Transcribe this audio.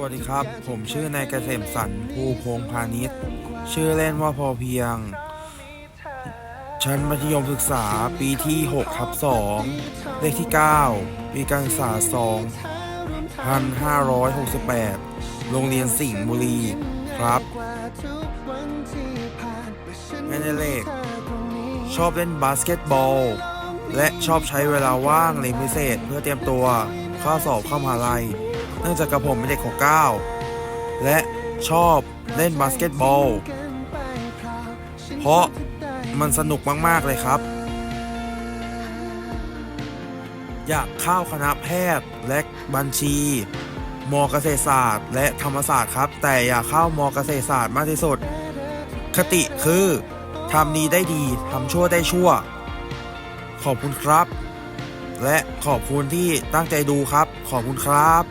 วัสดีครับ ผมชื่อนายเกษมสันภูพงพาณิชย์ ชื่อเล่นว่าพอเพียง ชั้นมัธยมศึกษาปีที่6ทับ2เลขที่ 9 ปีการศึกษา 2568 โรงเรียนสิงห์บุรีครับงานอดิเลข ชอบเล่นบาสเกตบอล และชอบใช้เวลาว่างเรียนพิเศษเพื่อเตรียมตัวเข้าสอบเข้ามหาลัย นื่องจากกระผมเป็นเด็กของก้าวและชอบเล่นบาสเกตบอล เพราะมันสนุกมาก ๆ เลยครับ อยากเข้าคณะแพทย์และบัญชีมเกษตรศาสตร์ และธรรมศาสตร์ครับ แต่อยากเข้ามเกษตรศาสตร์มากที่สุด คติคือทำดีได้ดีทำชั่วได้ชั่ว ขอบคุณครับ และขอบคุณที่ตั้งใจดูครับ ขอบคุณครับ